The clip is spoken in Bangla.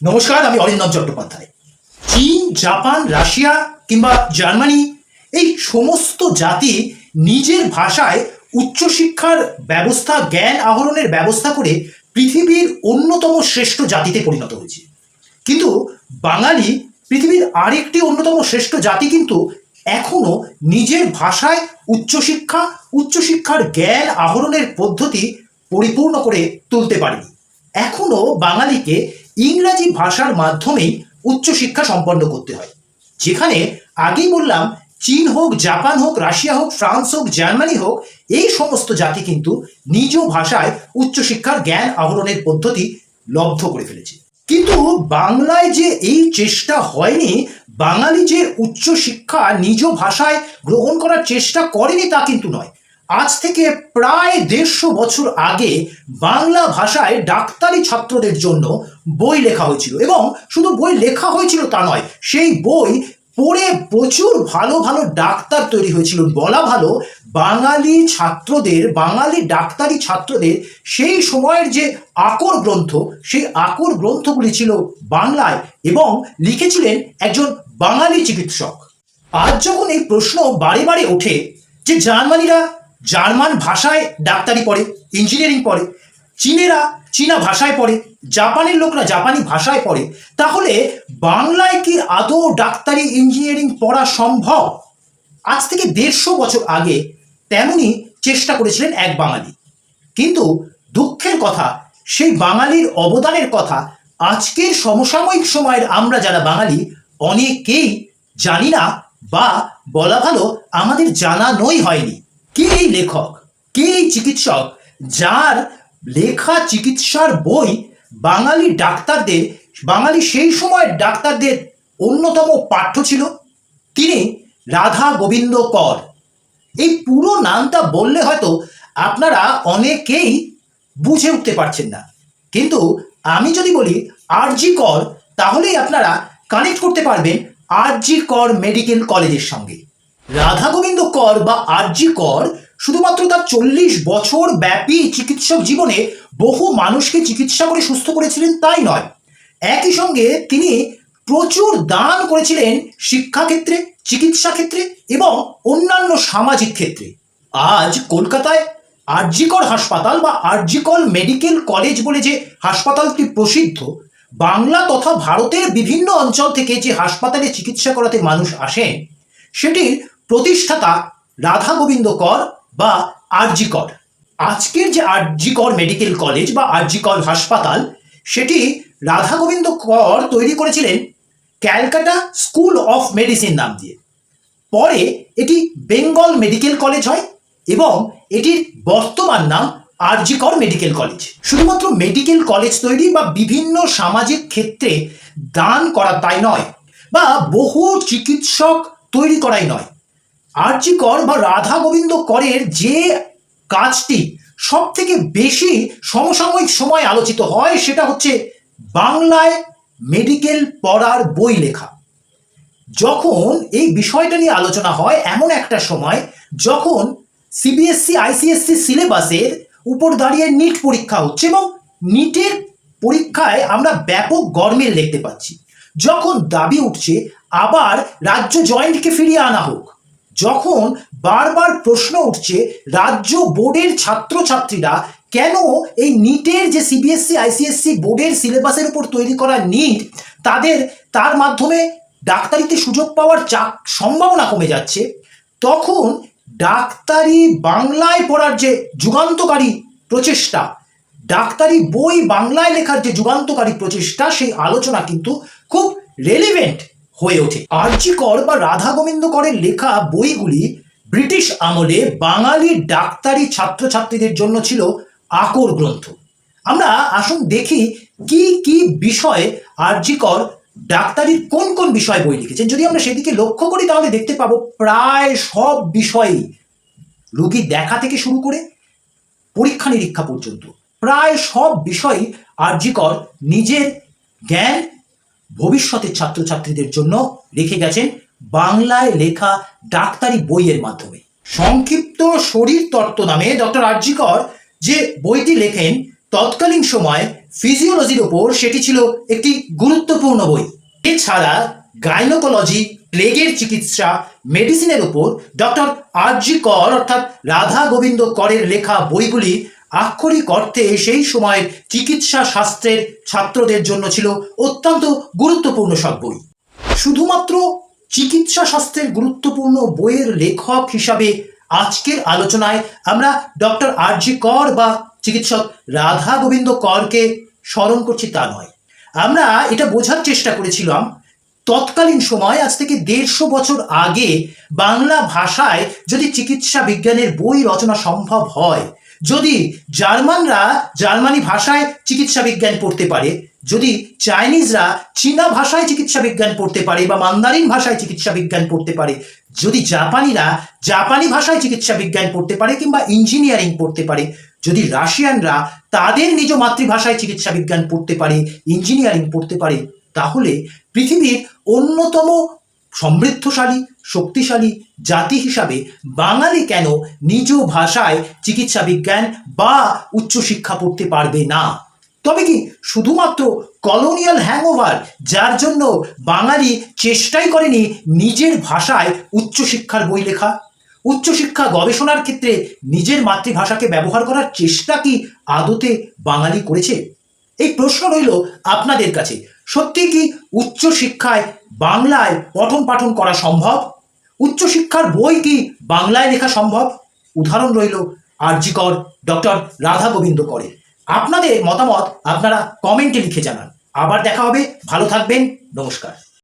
নমস্কার, আমি অরিন্দম চট্টোপাধ্যায়। চীন, জাপান, রাশিয়া কিংবা জার্মানি, এই সমস্ত জাতি নিজের ভাষায় উচ্চশিক্ষার ব্যবস্থা, জ্ঞান আহরণের ব্যবস্থা করে পৃথিবীর অন্যতম শ্রেষ্ঠ জাতিতে পরিণত হয়েছে। কিন্তু বাঙালি পৃথিবীর আরেকটি অন্যতম শ্রেষ্ঠ জাতি কিন্তু এখনও নিজের ভাষায় উচ্চশিক্ষা, উচ্চশিক্ষার জ্ঞান আহরণের পদ্ধতি পরিপূর্ণ করে তুলতে পারেনি। এখনও বাঙালিকে ইংরাজি ভাষার মাধ্যমেই উচ্চশিক্ষা সম্পন্ন করতে হয়। যেখানে আগেই বললাম, চীন হোক, জাপান হোক, রাশিয়া হোক, ফ্রান্স হোক, জার্মানি হোক, এই সমস্ত জাতি কিন্তু নিজ ভাষায় উচ্চশিক্ষার জ্ঞান আহরণের পদ্ধতি লব্ধ করে ফেলেছে। কিন্তু বাংলায় যে এই চেষ্টা হয়নি, বাঙালি যে উচ্চশিক্ষা নিজ ভাষায় গ্রহণ করার চেষ্টা করেনি তা কিন্তু নয়। আজ থেকে প্রায় দেড়শো বছর আগে বাংলা ভাষায় ডাক্তারি ছাত্রদের জন্য বই লেখা হয়েছিল এবং শুধু বই লেখা হয়েছিল তা নয়, সেই বই পড়ে প্রচুর ভালো ভালো ডাক্তার তৈরি হয়েছিল। বলা ভালো, বাঙালি ছাত্রদের, বাঙালি ডাক্তারি ছাত্রদের সেই সময়ের যে আকর গ্রন্থ, সেই আকর গ্রন্থগুলি ছিল বাংলায় এবং লিখেছিলেন একজন বাঙালি চিকিৎসক। আজ যখন এই প্রশ্ন বারে বারে ওঠে যে জার্মানিরা জার্মান ভাষায় ডাক্তারি পড়ে ইঞ্জিনিয়ারিং পড়ে, চীনেরা চীনা ভাষায় পড়ে, জাপানের লোকরা জাপানি ভাষায় পড়ে, তাহলে বাংলায় কি আদৌ ডাক্তারি ইঞ্জিনিয়ারিং পড়া সম্ভব? আজ থেকে দেড়শো বছর আগে তেমনই চেষ্টা করেছিলেন এক বাঙালি। কিন্তু দুঃখের কথা, সেই বাঙালির অবদানের কথা আজকের সমসাময়িক সময়ের আমরা যারা বাঙালি, অনেকেই জানি না বা বলা ভালো আমাদের জানা নই হয়নি। কে লেখক, কে চিকিৎসক যার লেখা চিকিৎসার বই বাঙালি ডাক্তারদের, বাঙালি সেই সময়ের ডাক্তারদের অন্যতম পাঠ্য ছিল? তিনি রাধা গোবিন্দ কর। এই পুরো নামটা বললে হয়তো আপনারা অনেকেই বুঝে উঠতে পারছেন না। কিন্তু আমি যদি বলি আরজি কর, তাহলেই আপনারা কানেক্ট করতে পারবেন আরজি কর মেডিকেল কলেজের সঙ্গে। রাধা গোবিন্দ কর বা আরজি কর শুধুমাত্র তার চল্লিশ বছর ব্যাপী চিকিৎসক জীবনে বহু মানুষকে চিকিৎসা করে সুস্থ করেছিলেন তাই নয়। একই সঙ্গে তিনি প্রচুর দান করেছিলেন শিক্ষাক্ষেত্রে চিকিৎসা ক্ষেত্রে এবং অন্যান্য সামাজিক ক্ষেত্রে। আজ কলকাতায় আরজিকর হাসপাতাল বা আরজিকর মেডিকেল কলেজ বলে যে হাসপাতালটি প্রসিদ্ধ, বাংলা তথা ভারতের বিভিন্ন অঞ্চল থেকে যে হাসপাতালে চিকিৎসা করাতে মানুষ আসেন, সেটির প্রতিষ্ঠাতা রাধা গোবিন্দ কর বা আরজি কর। আজকের যে আরজি কর মেডিকেল কলেজ বা আরজি কর হাসপাতাল, সেটি রাধা গোবিন্দ কর তৈরি করেছিলেন ক্যালকাটা স্কুল অফ মেডিসিন নাম দিয়ে। পরে এটি বেঙ্গল মেডিকেল কলেজ হয় এবং এটির বর্তমান নাম আরজি কর মেডিকেল কলেজ। শুধুমাত্র মেডিকেল কলেজ তৈরি বা বিভিন্ন সামাজিক ক্ষেত্রে দান করা তাই নয় বা বহু চিকিৎসক তৈরি করাই নয় আরজি কর বা রাধা গোবিন্দ করের যে কাজটি সব থেকে বেশি সমসাময়িক সময় আলোচিত হয় সেটা হচ্ছে বাংলায় মেডিকেল পড়ার বই লেখা। যখন এই বিষয়টা নিয়ে আলোচনা হয় এমন একটা সময় যখন সিবিএসসি আইসিএসসি সিলেবাসের উপর দাঁড়িয়ে নিট পরীক্ষা হচ্ছে এবং নিটের পরীক্ষায় আমরা ব্যাপক গরমিল দেখতে পাচ্ছি। যখন দাবি উঠছে, আবার রাজ্য জয়েন্টকে ফিরিয়ে আনা হোক যখন বারবার প্রশ্ন উঠছে, রাজ্য বোর্ডের ছাত্রছাত্রীরা কেন এই নিটের যে সিবিএসসি আইসিএসসি বোর্ডের সিলেবাসের উপর তৈরি করা নিট, তাদের, তার মাধ্যমে ডাক্তারিতে সুযোগ পাওয়ার চা সম্ভাবনা কমে যাচ্ছে। তখন ডাক্তারি বাংলায় পড়ার যে যুগান্তকারী প্রচেষ্টা, ডাক্তারি বই বাংলায় লেখার যে যুগান্তকারী প্রচেষ্টা, সেই আলোচনা কিন্তু খুব রেলিভেন্ট হয়ে ওঠে। আর্জি কর বা রাধা গোবিন্দ করের লেখা বইগুলি ব্রিটিশ আমলে বাঙালি ডাক্তারি ছাত্রছাত্রীদের জন্য ছিল আকর গ্রন্থ। আমরা আসুন দেখি কি কি বিষয়ে আর্জি কর ডাক্তারির কোন কোন বিষয়ে বই লিখেছেন। যদি আমরা সেদিকে লক্ষ্য করি, তাহলে দেখতে পাবো প্রায় সব বিষয়েই রোগী দেখা থেকে শুরু করে পরীক্ষা নিরীক্ষা পর্যন্ত। প্রায় সব বিষয়ই আর্যিকর নিজের জ্ঞান ভবিষ্যতের ছাত্রছাত্রীদের জন্য রেখে গেছেন বাংলায় লেখা ডাক্তারি বইয়ের মাধ্যমে। সংক্ষিপ্ত শরীর তত্ত্ব নামে ডক্টর আর্যিকর যে বইটি লেখেন, তৎকালীন সময় ফিজিওলজির ওপর সেটি ছিল একটি গুরুত্বপূর্ণ বই। এছাড়া গাইনোকোলজি, প্লেগের চিকিৎসা, মেডিসিনের উপর ডক্টর আর জি কর অর্থাৎ রাধা গোবিন্দ করের লেখা বইগুলি আক্ষরিক অর্থে সেই সময়ের চিকিৎসা শাস্ত্রের ছাত্রদের জন্য ছিল অত্যন্ত গুরুত্বপূর্ণ সব বই। শুধুমাত্র চিকিৎসা শাস্ত্রের গুরুত্বপূর্ণ বইয়ের লেখক হিসাবে আজকের আলোচনায় আমরা ডক্টর আর জি কর বা চিকিৎসক রাধা গোবিন্দ করকে স্মরণ করছি তা নয়। আমরা এটা বোঝার চেষ্টা করেছিলাম, তৎকালীন সময় আজ থেকে দেড়শো বছর আগে বাংলা ভাষায় যদি চিকিৎসা বিজ্ঞানের বই রচনা সম্ভব হয় যদি জার্মানরা জার্মানি ভাষায় চিকিৎসা বিজ্ঞান পড়তে পারে, যদি চাইনিজরা চীনা ভাষায় চিকিৎসা বিজ্ঞান পড়তে পারে বা মান্দারিন ভাষায় চিকিৎসা বিজ্ঞান পড়তে পারে, যদি জাপানিরা জাপানি ভাষায় চিকিৎসা বিজ্ঞান পড়তে পারে কিংবা ইঞ্জিনিয়ারিং পড়তে পারে, যদি রাশিয়ানরা তাদের নিজ মাতৃভাষায় চিকিৎসা বিজ্ঞান পড়তে পারে, ইঞ্জিনিয়ারিং পড়তে পারে, তাহলে পৃথিবীর অন্যতম সমৃদ্ধশালী, শক্তিশালী জাতি হিসাবে বাঙালি কেন নিজ ভাষায় চিকিৎসা বিজ্ঞান বা উচ্চশিক্ষা পড়তে পারবে না? তবে কি শুধুমাত্র কলোনিয়াল হ্যাংওভার যার জন্য বাঙালি চেষ্টাই করেনি নিজের ভাষায় উচ্চশিক্ষার বই লেখা? উচ্চশিক্ষা গবেষণার ক্ষেত্রে নিজের মাতৃভাষাকে ব্যবহার করার চেষ্টা কি আদতে বাঙালি করেছে? এই প্রশ্ন রইল আপনাদের কাছে। সত্যি কি উচ্চশিক্ষায় বাংলায় পঠন পাঠন করা সম্ভব? উচ্চশিক্ষার বই কি বাংলায় লেখা সম্ভব? উদাহরণ রইল আরজিকর ডক্টর রাধা গোবিন্দ করে। আপনাদের মতামত আপনারা কমেন্টে লিখে জানান। আবার দেখা হবে, ভালো থাকবেন, নমস্কার।